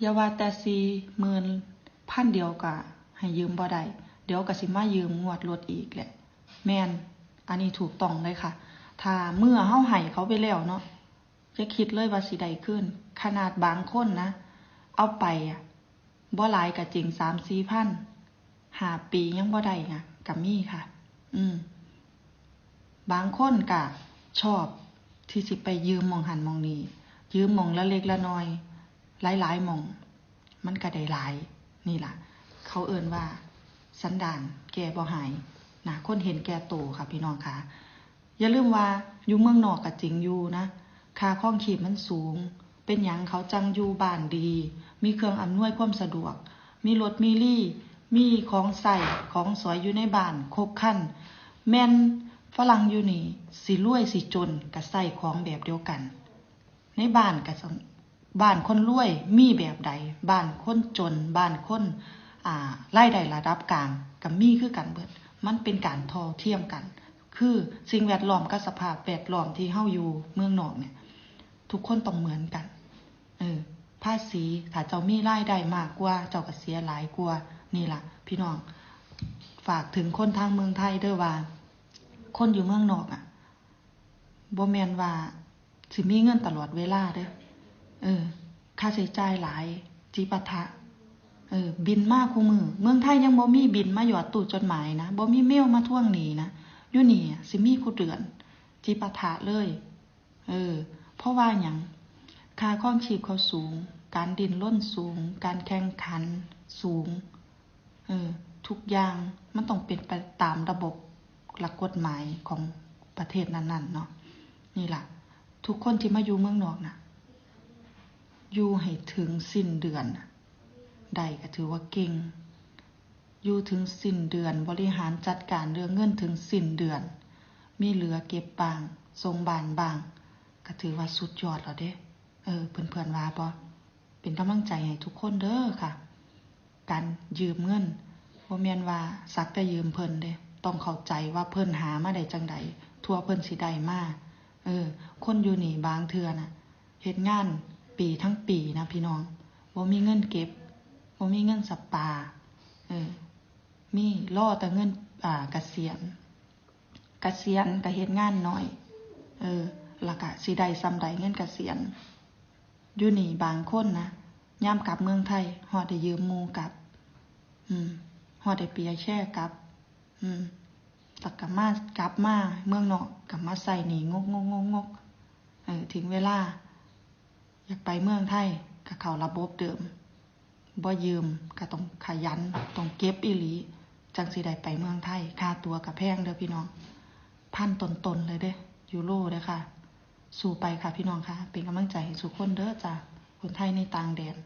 อย่าว่าแต่สี่หมื่นพันเดียวก็ให้ยืมบ่ได้เดี๋ยวก็สิมายืมงวดรถอีกแหละ แมนอันนี้ถูกต้องเลยค่ะ ถ้าเมื่อเฮาให้เขาไปแล้วเนาะจะคิดเลยว่าสิได้ขึ้น ขนาดบางคนนะ เอาไปอะบ่หลายก็จริงสามสี่พันหาปียังบ่ได้ไงกับมี่ค่ะ อืม บางคนก็ชอบที่สิไปยืมมองหันมองนี้ยืมมองละเล็กละน้อย หลายหลายๆมอง มันก็ได้หลาย นี่ล่ะ เขาเอ่นว่า สันดานแก่บ่หายนะคนเห็นแก่โตค่ะ พี่น้องค่ะ อย่าลืมว่าอยู่เมืองนอกก็จริงอยู่นะค่าครองชีพมันสูง เป็นหยังเขาจังอยู่บ้านดี มีเครื่องอำนวยความสะดวก มีรถมีรี่ มีของใส่ของสวยอยู่ในบ้านครบครันแม่นฝรั่งอยู่นี่สิรวยสิจนก็ใส่ของแบบเดียวกัน ในบ้านก็ต้อง บ้านคนรวยมีแบบใด บ้านคนจน บ้านคนอ่ารายได้ระดับกลางก็มีคือกันเบิด มันเป็นการทอเทียมกัน คือสิ่งแวดล้อมกับสภาพแวดล้อมที่เฮาอยู่เมืองนอกเนี่ย ทุกคนต้องเหมือนกัน เออภาษีถ้าเจ้ามีรายได้มากกว่า เจ้าก็เสียหลายกว่า นี่ล่ะ พี่น้อง ฝากถึงคนทางเมืองไทยเด้อว่า คนอยู่เมืองนอกอะบ่แมนว่าสิมีเงินตลอดเวลาเด้อ เออ ค่าใช้จ่ายหลายจิปาถะเออ บินมากคู่มือ เมืองไทยยังบ่มีบินมาหยอดตู้จดหมายนะบ่มีเมลมาท่วงหนีนะยู่นี่สิมีคู่เดือนจิปาถะเลย เออ เพราะว่าหยังค่าครองชีพเขาสูง การดินร่นสูง การแข่งขันสูง เออ ทุกอย่างมันต้องเป็นไปตามระบบหลักกฎหมายของประเทศนั้นๆเนาะนี่ล่ะทุกคนที่มาอยู่เมืองนอกน่ะ อยู่ให้ถึงสิ้นเดือนน่ะได้ก็ถือว่าเก่ง อยู่ถึงสิ้นเดือนบริหารจัดการเรื่องเงินถึงสิ้นเดือน มีเหลือเก็บบางทรงบานบาง ก็ถือว่าสุดยอดแล้วเด้ เออ เพื่อนๆว่าบ่เป็นกำลังใจให้ทุกคนเด้อค่ะ การยืมเงินบ่แม่นว่าสักแต่ยืมเพิ่นเด้ ต้องเข้าใจว่าเพิ่นหามาได้จังใดทั่วเพิ่นสิได้มาเออ คนอยู่นี่บางเทือน่ะเฮ็ดงาน ปีทั้งปีนะพี่น้องบ่มีเงินเก็บบ่มีเงินสปา เออ มีรอแต่เงิน อ่าเกษียณเกษียณก็เฮ็ดงานหน้อย เออล้วก็สิได้ซ้ำใดเงินกเกษียณอยู่นี่บางคนนะยามกลับเมืองไทยฮอดได้ยืมมูกลับ อืมฮอดได้เปียแช่กลับ อืมตักกับมากลับมาเมืองนอกกลับมาใส่หนีงกงกงกงกเออถึงเวลา อยากไปเมืองไทยกับเขาระบบเดิมบ่ยืมก็ต้องขยันต้องเก็บอีหลี จังสิได้ไปเมืองไทย ค่าตัวกับแพงเด้อพี่น้อง พันตนๆเลยเด้ยูโรเด้อค่ะ สู่ไปค่ะพี่น้องค่ะ เป็นกำลังใจให้สุคนเด้อจ้ะคนไทยในต่างแดน